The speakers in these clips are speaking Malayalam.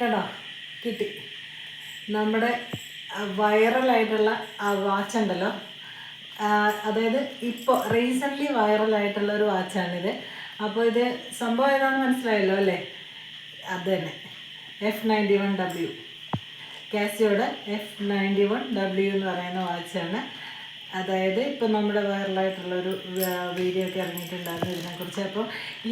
കേട്ടോ കിട്ടി. നമ്മുടെ വൈറലായിട്ടുള്ള ആ വാച്ച് ഉണ്ടല്ലോ. അതായത് ഇപ്പോൾ റീസെന്റ്ലി വൈറലായിട്ടുള്ള ഒരു വാച്ചാണിത്. അപ്പോൾ ഇത് സംഭവം ഏതാണെന്ന് മനസ്സിലായല്ലോ അല്ലേ? അത് തന്നെ. എഫ് നയന്റി വൺ ഡബ്ല്യു കാസിയോടെ എഫ് നയന്റി വൺ ഡബ്ല്യു എന്ന് പറയുന്ന വാച്ചാണ്. അതായത് ഇപ്പം നമ്മുടെ വൈറലായിട്ടുള്ളൊരു വീഡിയോ ഒക്കെ ഇറങ്ങിയിട്ടുണ്ടായിരുന്നു ഇതിനെക്കുറിച്ച്. അപ്പോൾ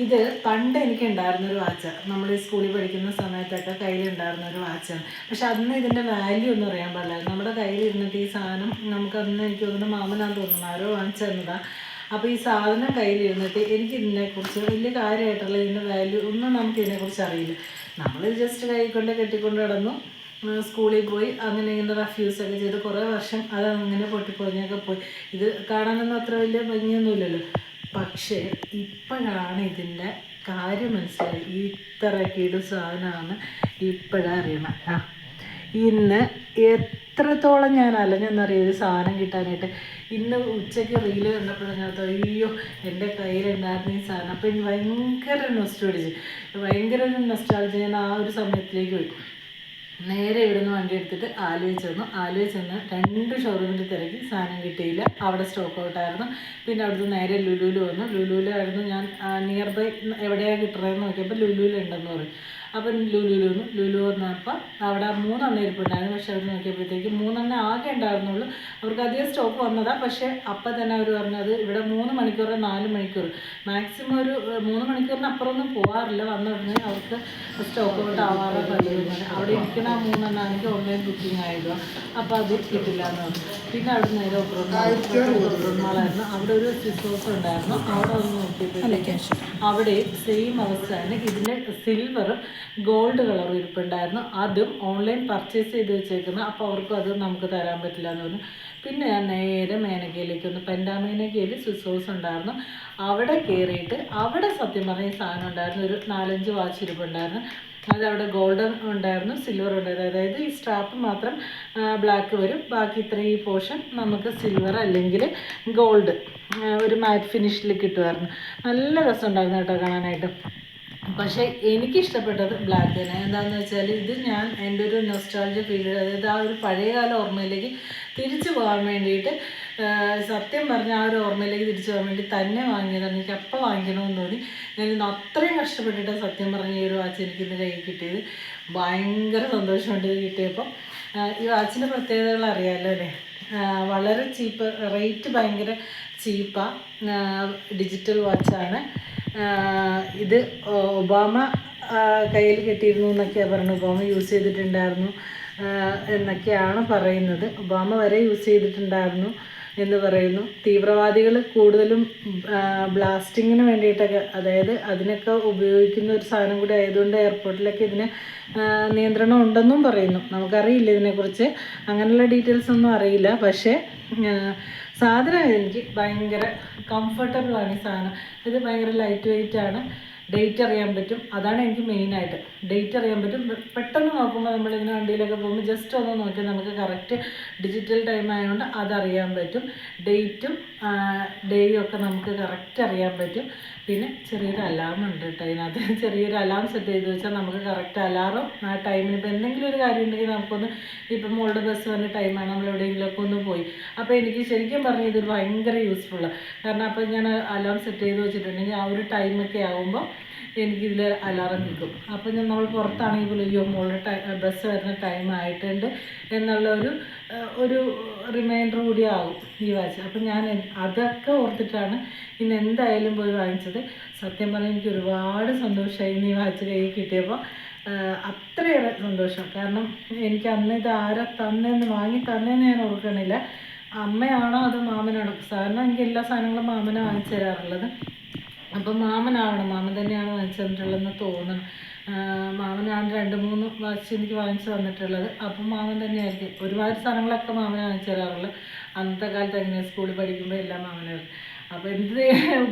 ഇത് പണ്ട് എനിക്ക് ഉണ്ടായിരുന്ന ഒരു വാച്ചാണ് നമ്മൾ ഈ സ്കൂളിൽ പഠിക്കുന്ന സമയത്തൊക്കെ കയ്യിലുണ്ടായിരുന്ന ഒരു വാച്ചാണ്. പക്ഷെ അന്ന് ഇതിന്റെ വാല്യൂ ഒന്നും അറിയാൻ പാടില്ലായിരുന്നു നമ്മുടെ കയ്യിൽ ഇരുന്നിട്ട് ഈ സാധനം നമുക്ക് അന്ന് എനിക്ക് തോന്നുന്നു മാമനാന്ന് തോന്നുന്നു ആരോ വാങ്ങിച്ചു തന്നതാണ് അപ്പോൾ ഈ സാധനം കയ്യിലിരുന്നിട്ട് എനിക്ക് ഇതിനെക്കുറിച്ച് വലിയ കാര്യമായിട്ടുള്ള ഇതിന്റെ വാല്യൂ ഒന്നും നമുക്ക് ഇതിനെക്കുറിച്ച് അറിയില്ല. നമ്മൾ ജസ്റ്റ് കൈ കൊണ്ട് കെട്ടിക്കൊണ്ട് കിടന്നു സ്കൂളിൽ പോയി അങ്ങനെ ഇങ്ങനെ റഫ്യൂസ് ഒക്കെ ചെയ്ത് കുറേ വർഷം അത് അങ്ങനെ പൊട്ടിപ്പൊളിഞ്ഞൊക്കെ പോയി. ഇത് കാണാനൊന്നും അത്ര വലിയ ഭംഗിയൊന്നുമില്ലല്ലോ. പക്ഷേ ഇപ്പോഴാണ് ഇതിന്റെ കാര്യം മനസ്സിലായി ഇത്ര കീട് സാധനമാണ് ഇപ്പോഴാണ് അറിയണം. ആ ഇന്ന് എത്രത്തോളം ഞാൻ അലഞ്ഞെന്നറിയ ഒരു സാധനം കിട്ടാനായിട്ട്. ഇന്ന് ഉച്ചയ്ക്ക് റീൽ ഓർത്തത്, അയ്യോ എന്റെ കയ്യിലുണ്ടായിരുന്ന ഈ സാധനം. അപ്പോൾ എനിക്ക് ഭയങ്കര നൊസ്റ്റോടിച്ച് ഭയങ്കര ഒരു നൊസ്റ്റാളജി ഞാൻ ആ ഒരു സമയത്തിലേക്ക് പോയി. നേരെ ഇവിടുന്ന് വണ്ടി എടുത്തിട്ട് ആലുവ ചെന്നു. ആലുവ ചെന്ന് രണ്ട് ഷോറൂമിൽ തിരക്കി സാധനം കിട്ടിയില്ല. അവിടെ സ്റ്റോക്ക് ഔട്ടായിരുന്നു പിന്നെ അവിടുന്ന് നേരെ ലുലുവിൽ വന്നു. ലുലുവിലായിരുന്നു ഞാൻ നിയർ ബൈ എവിടെയാണ് കിട്ടുന്നതെന്ന് നോക്കിയപ്പോൾ ലുലുവിലുണ്ടെന്ന് പറയും അപ്പം ലുലുലുന്ന് ലുലു വന്നപ്പോൾ അവിടെ മൂന്നെണ്ണം ഇരിപ്പുണ്ടായിരുന്നു. പക്ഷെ അവർ നോക്കിയപ്പോഴത്തേക്ക് മൂന്നെണ്ണം ആകെ ഉണ്ടായിരുന്നുള്ളൂ. അവർക്ക് അധികം സ്റ്റോക്ക് വന്നതാണ് പക്ഷേ അപ്പം തന്നെ അവർ പറഞ്ഞത് ഇവിടെ മൂന്ന് മണിക്കൂർ നാല് മണിക്കൂർ മാക്സിമം ഒരു മൂന്ന് മണിക്കൂറിന് അപ്പുറമൊന്നും പോകാറില്ല വന്ന ഉടനെ അവർക്ക് സ്റ്റോക്ക് ഔട്ട് ആവാതെ പതിവുണ്ട് അവിടെ ഇരിക്കണ മൂന്നെണ്ണം ആണെങ്കിൽ ഓൺലൈൻ ബുക്കിംഗ് ആയിരുന്നു അപ്പം അത് കിട്ടില്ല എന്ന് പറഞ്ഞു. പിന്നെ അവിടെ നേരെ ഒബ്രമാളായിരുന്നു അവിടെ ഒരു സിസോസ് ഉണ്ടായിരുന്നു. അവിടെ ഒന്ന് നോക്കിയപ്പോഴത്തേക്ക് അവിടെ സെയിം അവസ്ഥ. തന്നെ ഇതിന്റെ സിൽവറും ഗോൾഡ് കളർ ഇരിപ്പുണ്ടായിരുന്നു. അതും ഓൺലൈൻ പർച്ചേസ് ചെയ്ത് വെച്ചേക്കുന്നു. അപ്പോൾ അവർക്കും അത് നമുക്ക് തരാൻ പറ്റില്ല എന്ന് പറഞ്ഞു. പിന്നെ ഞാൻ നേരെ മേനകയിലേക്ക് വന്നു പെൻഡാമേനകയിൽ സിസോസ് ഉണ്ടായിരുന്നു. അവിടെ കയറിയിട്ട് അവിടെ സത്യം പറഞ്ഞ സാധനം ഉണ്ടായിരുന്നു. ഒരു നാലഞ്ച് വാച്ച് ഇരിപ്പുണ്ടായിരുന്നു. അത് അവിടെ ഗോൾഡൻ ഉണ്ടായിരുന്നു സിൽവർ ഉണ്ടായിരുന്നു അതായത് ഈ സ്ട്രാപ്പ് മാത്രം ബ്ലാക്ക് വരും. ബാക്കി ഇത്രയും പോർഷൻ നമുക്ക് സിൽവർ അല്ലെങ്കിൽ ഗോൾഡ് ഒരു മാറ്റ് ഫിനിഷിൽ കിട്ടുമായിരുന്നു. നല്ല രസമുണ്ടായിരുന്നു കേട്ടോ കാണാനായിട്ട്. പക്ഷേ എനിക്കിഷ്ടപ്പെട്ടത് ബ്ലാക്ക് തന്നെ. എന്താണെന്ന് വെച്ചാൽ ഇത് ഞാൻ എന്റെ ഒരു നൊസ്റ്റാൾജി ഫീൽ അതായത് ആ ഒരു പഴയകാല ഓർമ്മയിലേക്ക് തിരിച്ചു പോകാൻ വേണ്ടിയിട്ട് സത്യം പറഞ്ഞ ആ ഒരു ഓർമ്മയിലേക്ക് തിരിച്ചു പോകാൻ വേണ്ടി തന്നെ വാങ്ങിയതാണ്. എനിക്ക് അപ്പം വാങ്ങിക്കണമെന്ന് തോന്നി. ഞാൻ ഇന്ന് അത്രയും കഷ്ടപ്പെട്ടിട്ട് സത്യം പറഞ്ഞ ഈ ഒരു വാച്ച് എനിക്ക് ഇന്ന് കയ്യിൽ കിട്ടിയത്. ഭയങ്കര സന്തോഷമുണ്ട് ഇത് കിട്ടിയപ്പോൾ ഈ വാച്ചിന്റെ പ്രത്യേകതകൾ അറിയാമല്ലോ അല്ലേ? വളരെ ചീപ്പ് റേറ്റ് ഭയങ്കര ചീപ്പാണ് ഡിജിറ്റൽ വാച്ചാണ്. ഇത് ഒബാമ കയ്യിൽ കിട്ടിയിരുന്നു എന്നൊക്കെയാണ് പറഞ്ഞു ഒബാമ യൂസ് ചെയ്തിട്ടുണ്ടായിരുന്നു എന്നൊക്കെയാണ് പറയുന്നത്. ഒബാമ വരെ യൂസ് ചെയ്തിട്ടുണ്ടായിരുന്നു. എന്ന് പറയുന്നു. തീവ്രവാദികൾ കൂടുതലും ബ്ലാസ്റ്റിങ്ങിന് വേണ്ടിയിട്ടൊക്കെ അതായത് അതിനൊക്കെ ഉപയോഗിക്കുന്ന ഒരു സാധനം കൂടി ആയതുകൊണ്ട് എയർപോർട്ടിലൊക്കെ ഇതിന് നിയന്ത്രണം ഉണ്ടെന്നും പറയുന്നു. നമുക്കറിയില്ല ഇതിനെക്കുറിച്ച്. അങ്ങനെയുള്ള ഡീറ്റെയിൽസ് ഒന്നും അറിയില്ല. പക്ഷേ സാധനം എനിക്ക് ഭയങ്കര കംഫർട്ടബിളാണ് ഈ സാധനം. ഇത് ഭയങ്കര ലൈറ്റ് വെയിറ്റ് ആണ്. ഡേറ്റ് അറിയാൻ പറ്റും. അതാണ് എനിക്ക് മെയിനായിട്ട് ഡേറ്റ് അറിയാൻ പറ്റും. പെട്ടെന്ന് നോക്കുമ്പോൾ നമ്മൾ ഇങ്ങനെ വണ്ടിയിലൊക്കെ പോകുമ്പോൾ ജസ്റ്റ് ഒന്ന് നോക്കിയാൽ നമുക്ക് കറക്റ്റ് ഡിജിറ്റൽ ടൈം ആയതുകൊണ്ട് അതറിയാൻ പറ്റും. ഡേറ്റും ഡേയും ഒക്കെ നമുക്ക് കറക്റ്റ് അറിയാൻ പറ്റും. പിന്നെ ചെറിയൊരു അലാം ഉണ്ട് കേട്ടോ. അതിനകത്ത് ചെറിയൊരു അലാം സെറ്റ് ചെയ്ത് വെച്ചാൽ നമുക്ക് കറക്റ്റ് അലാറും ആ ടൈമിന് ഇപ്പോൾ എന്തെങ്കിലും ഒരു കാര്യം ഉണ്ടെങ്കിൽ നമുക്കൊന്ന് ഇപ്പം മോളുടെ ബസ് വന്ന ടൈമാണ് നമ്മൾ എവിടെയെങ്കിലുമൊക്കെ ഒന്ന് പോയി. അപ്പോൾ എനിക്ക് ശരിക്കും പറഞ്ഞാൽ ഇതൊരു ഭയങ്കര യൂസ്ഫുള്ളാണ് കാരണം അപ്പോൾ ഞാൻ അലാം സെറ്റ് ചെയ്ത് വെച്ചിട്ടുണ്ടെങ്കിൽ ആ ഒരു ടൈമൊക്കെ ആകുമ്പോൾ എനിക്കിതിൽ അലാറം കിട്ടും. അപ്പോൾ ഞാൻ നമ്മൾ പുറത്താണെങ്കിൽ പോലും അയ്യോ മോളുടെ ടൈം ബസ് വരുന്ന ടൈം ആയിട്ടുണ്ട് എന്നുള്ള ഒരു ഒരു റിമൈൻഡർ കൂടി ആകും ഈ വാച്ച്. അപ്പം ഞാൻ അതൊക്കെ ഓർത്തിട്ടാണ് ഇന്ന് എന്തായാലും പോയി വാങ്ങിച്ചത്. സത്യം പറഞ്ഞാൽ എനിക്ക് ഒരുപാട് സന്തോഷമായി നീ വാച്ച് കയ്യിൽ കിട്ടിയപ്പോൾ അത്രയേറെ സന്തോഷം. കാരണം എനിക്ക് അന്ന് ഇത് ആരാ തന്നെന്ന് വാങ്ങി തന്നെന്ന് ഞാൻ ഓർക്കണില്ല. അമ്മയാണോ അത് മാമനാണോ? സാധാരണ എനിക്ക് എല്ലാ സാധനങ്ങളും മാമന വാങ്ങിച്ചു തരാറുള്ളത്. അപ്പം മാമനാവണം. മാമൻ തന്നെയാണ് വാങ്ങിച്ചു തന്നിട്ടുള്ളതെന്ന് തോന്നണം. മാമനാണ് രണ്ട് മൂന്ന് വാച്ച് എനിക്ക് വാങ്ങിച്ചു തന്നിട്ടുള്ളത്. അപ്പം മാമൻ തന്നെയായിരിക്കും. ഒരുപാട് സാധനങ്ങളൊക്കെ മാമൻ വാങ്ങിച്ചു തരാറുള്ളത് അന്നത്തെ കാലത്ത് എങ്ങനെ സ്കൂളിൽ പഠിക്കുമ്പോൾ എല്ലാം മാമനായിരുന്നു അപ്പോൾ എന്ത്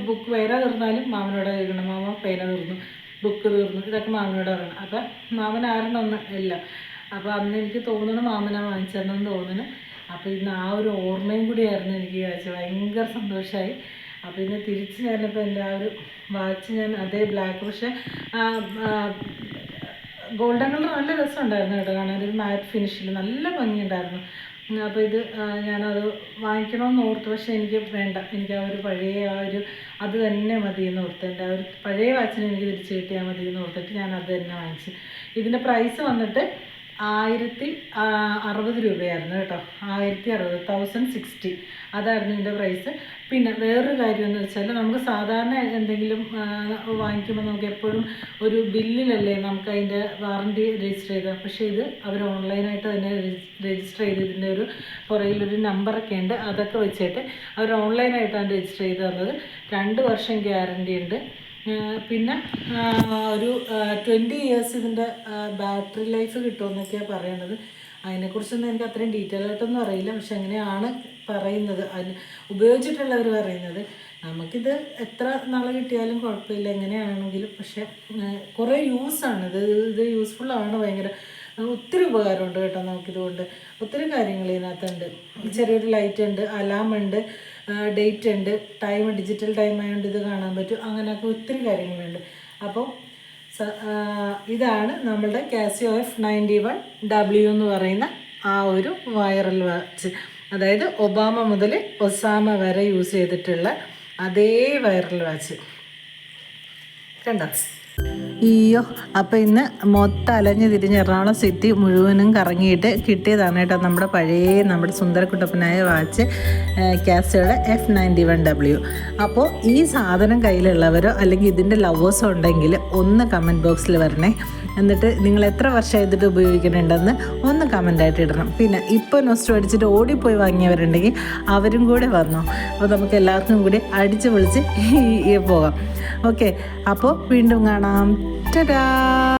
ബുക്ക് പേന തീർന്നാലും മാമനോട് തീർക്കണം മാമ പേന തീർന്നു. ബുക്ക് തീർന്നു. ഇതൊക്കെ മാമനോട് പറയണം. അപ്പം മാമൻ ആരും അന്ന് ഇല്ല. അപ്പോൾ അന്ന് എനിക്ക് തോന്നുന്നു മാമനാ വാങ്ങിച്ചതെന്ന് തോന്നുന്നു. അപ്പോൾ ഇന്ന് ആ ഒരു ഓർമ്മയും കൂടി ആയിരുന്നു എനിക്ക് വായിച്ചത് ഭയങ്കര സന്തോഷമായി അപ്പോൾ ഇന്ന് തിരിച്ച് ഞാനിപ്പോൾ എന്റെ ആ ഒരു വാച്ച് ഞാൻ അതേ ബ്ലാക്ക് പക്ഷേ ഗോൾഡൻ കളർ നല്ല രസമുണ്ടായിരുന്നു കേട്ടോ. കാണാൻ ഒരു മാറ്റ് ഫിനിഷിൽ നല്ല ഭംഗിയുണ്ടായിരുന്നു. അപ്പോൾ ഇത് ഞാനത് വാങ്ങിക്കണമെന്ന് ഓർത്തു. പക്ഷേ എനിക്ക് വേണ്ട. എനിക്ക് ആ ഒരു പഴയ ആ ഒരു അത് തന്നെ മതി എന്ന് ഓർത്ത്. എന്റെ ആ ഒരു പഴയ വാച്ചിന് എനിക്ക് തിരിച്ച് കിട്ടിയാൽ മതി എന്ന് ഓർത്തിട്ട് ഞാൻ അത് തന്നെ വാങ്ങിച്ചു. ഇതിന്റെ പ്രൈസ് വന്നിട്ട് ആയിരത്തി അറുപത് രൂപയായിരുന്നു കേട്ടോ. ആയിരത്തി അറുപത് തൗസൻഡ് സിക്സ്റ്റി അതായിരുന്നു ഇതിന്റെ പ്രൈസ് പിന്നെ വേറൊരു കാര്യം എന്ന് വെച്ചാൽ നമുക്ക് സാധാരണ എന്തെങ്കിലും വാങ്ങിക്കുമ്പോൾ നമുക്ക് എപ്പോഴും ഒരു ബില്ലിലല്ലേ നമുക്ക് അതിന്റെ വാറണ്ടി രജിസ്റ്റർ ചെയ്തത് പക്ഷേ ഇത് അവർ ഓൺലൈനായിട്ട് തന്നെ രജിസ്റ്റർ ചെയ്ത് ഇതിന്റെ ഒരു പുറകിലൊരു നമ്പറൊക്കെ ഉണ്ട്. അതൊക്കെ വെച്ചിട്ട് അവർ ഓൺലൈനായിട്ടാണ് രജിസ്റ്റർ ചെയ്ത് തന്നത്. രണ്ട് വർഷം ഗ്യാരണ്ടി ഉണ്ട്. പിന്നെ ഒരു ട്വന്റി ഇയേഴ്സ് ഇതിന്റെ ബാറ്ററി ലൈഫ് കിട്ടുമെന്നൊക്കെയാണ് പറയണത്. അതിനെക്കുറിച്ചൊന്നും എനിക്ക് അത്രയും ഡീറ്റെയിൽ ആയിട്ടൊന്നും അറിയില്ല. പക്ഷെ അങ്ങനെയാണ് പറയുന്നത്. അതിന് ഉപയോഗിച്ചിട്ടുള്ളവർ പറയുന്നത്. നമുക്കിത് എത്ര നാൾ കിട്ടിയാലും കുഴപ്പമില്ല എങ്ങനെയാണെങ്കിലും. പക്ഷെ കുറേ യൂസാണ് ഇത് ഇത് യൂസ്ഫുള്ളാണ് ഭയങ്കര. ഒത്തിരി ഉപകാരമുണ്ട് കേട്ടോ നമുക്കിതുകൊണ്ട്. ഒത്തിരി കാര്യങ്ങൾ ഇതിനകത്തുണ്ട്. ചെറിയൊരു ലൈറ്റ് ഉണ്ട് അലാം ഉണ്ട്. ഡേറ്റ് ഉണ്ട്. ടൈം ഡിജിറ്റൽ ടൈം ആയതുകൊണ്ട് ഇത് കാണാൻ പറ്റും. അങ്ങനെയൊക്കെ ഒത്തിരി കാര്യങ്ങളുണ്ട്. അപ്പോൾ ഇതാണ് നമ്മളുടെ Casio F ninety one W എന്ന് പറയുന്ന ആ ഒരു വൈറൽ വാച്ച് അതായത് ഒബാമ മുതൽ ഒസാമ വരെ യൂസ് ചെയ്തിട്ടുള്ള അതേ വൈറൽ വാച്ച് കണ്ടോ? അയ്യോ അപ്പോൾ ഇന്ന് മൊത്തം അലഞ്ഞ് തിരിഞ്ഞ് എറണാകുളം സിറ്റി മുഴുവനും കറങ്ങിയിട്ട് കിട്ടിയതാണ് കേട്ടോ നമ്മുടെ പഴയ നമ്മുടെ സുന്ദരക്കുട്ടപ്പനായ വാച്ച് ക്യാസയുടെ എഫ് നയന്റി വൺ ഡബ്ല്യു അപ്പോൾ ഈ സാധനം കയ്യിലുള്ളവരോ അല്ലെങ്കിൽ ഇതിന്റെ ലവേഴ്സോ ഉണ്ടെങ്കിൽ ഒന്ന് കമന്റ് ബോക്സിൽ വരണേ. എന്നിട്ട് നിങ്ങൾ എത്ര വർഷം ഇതിട്ട് ഉപയോഗിക്കുന്നുണ്ടെന്ന് ഒന്ന് കമന്റായിട്ട് ഇടണം. പിന്നെ ഇപ്പോൾ നൊസ്റ്റു അടിച്ചിട്ട് ഓടിപ്പോയി വാങ്ങിയവരുണ്ടെങ്കിൽ അവരും കൂടെ വന്നോ. അപ്പോൾ നമുക്ക് എല്ലാവർക്കും കൂടി അടിച്ച് ഈ പോകാം. ഓക്കെ അപ്പോൾ വീണ്ടും കാണാം. ടാ